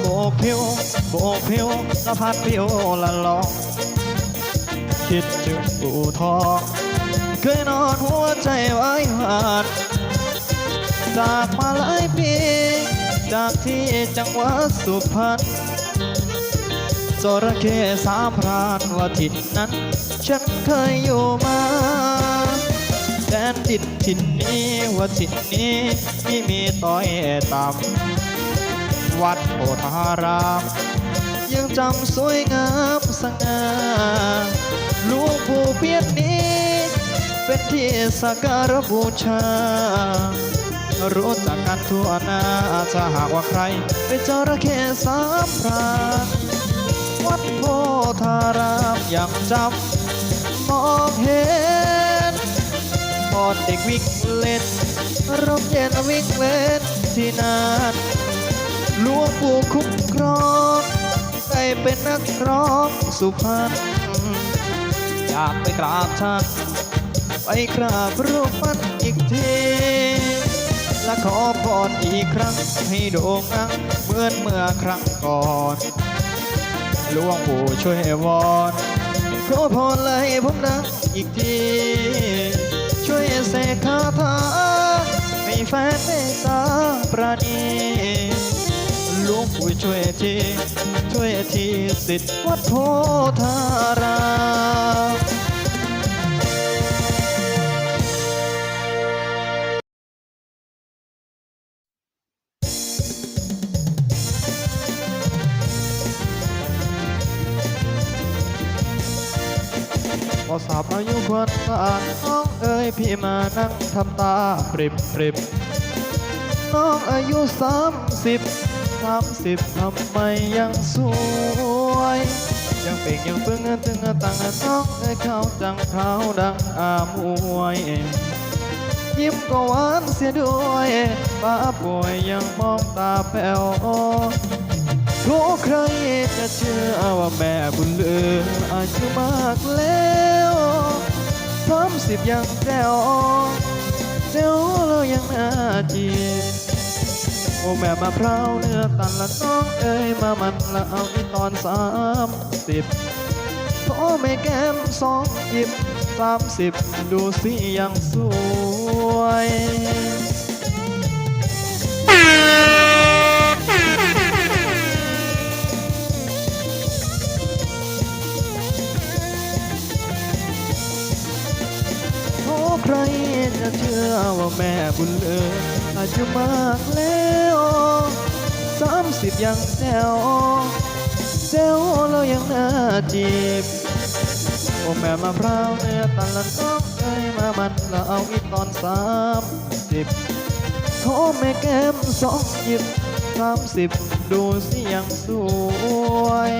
โบกผิวโบกผิวละพัดผิวละลองคิดถึงอู่ทองเคยนอนหัวใจไว้หาดจากมาหลายปี จากที่จังหวัดสุพรรณจระเข้สามพรานว่าถิ่นนั้น ฉันเคยอยู่มาแดนดินถิ่นนี้ว่าถิ่นนี้ที่มีต้อยต่ำ วัดโพธาราม ยังจำสวยงามสง่าลวงปู่เพียนนี้ เป็นที่สักการบูชา รู้จักกันทั่วหน้าถ้าหากว่าใคร เป็นจระเข้สามพรานวัดโพธารามยังจำมองเห็นตอนเด็กวิ่งเล่นร่มเย็นวิ่งเล่นที่นั่น หลวงปู่คุ้มครองได้เป็นนักร้องสุพรรณอยากไปกราบท่านไปกราบรูปมันอีกทีและขอพรอีกครั้งให้โด่งดังเหมือนเมื่อครั้งก่อนหลวงปู่ช่วยวอนขอพรเลยผมดังอีกที ช่วยเสกคาถาให้แฟนเมตตาประณี ลวงปู่ช่วยทีช่วยทีสิทธิ์วัดโพธารามพอสาบอายุควรสานน้องเอ๋ยพี่มานั่งทำตาปริบปริบน้องอายุสามสิบ สามสิบทำไมยังสวย ยังเป่งยังปึ้งเงินตึงเงินตังเงินน้องเอ๋ยเขาจังเขาดังอามวยยิ้มก็หวานเสียด้วยป้าป่วยยังมองตาแป๋วรู้ใครจะเชื่อว่าแม่บุญเลืออายุมากแล้วสามสิบยังแจ๋วแจ๋วแล้วยังน่าจีบ โอ้แม่มาพร้าวเนื้อตันละน้องเอ้ยมามันละเอาอีตอนสามสิบโอ้แม่แก้มสองหยิบสามสิบดูสิยังสวยโอ้ใคร จะเชื่อว่าแม่บุญเหลืออายุมากแล้วสามสิบยังแซวแซวแล้วยังน่าจีบโอ้แม่มาพร้าวเนื้อตันละน้องเอ้ยมามันละเอาอีกตอนสามสิบโอ้แม่แก้มสองหยิบสามสิบดูสิยังสวย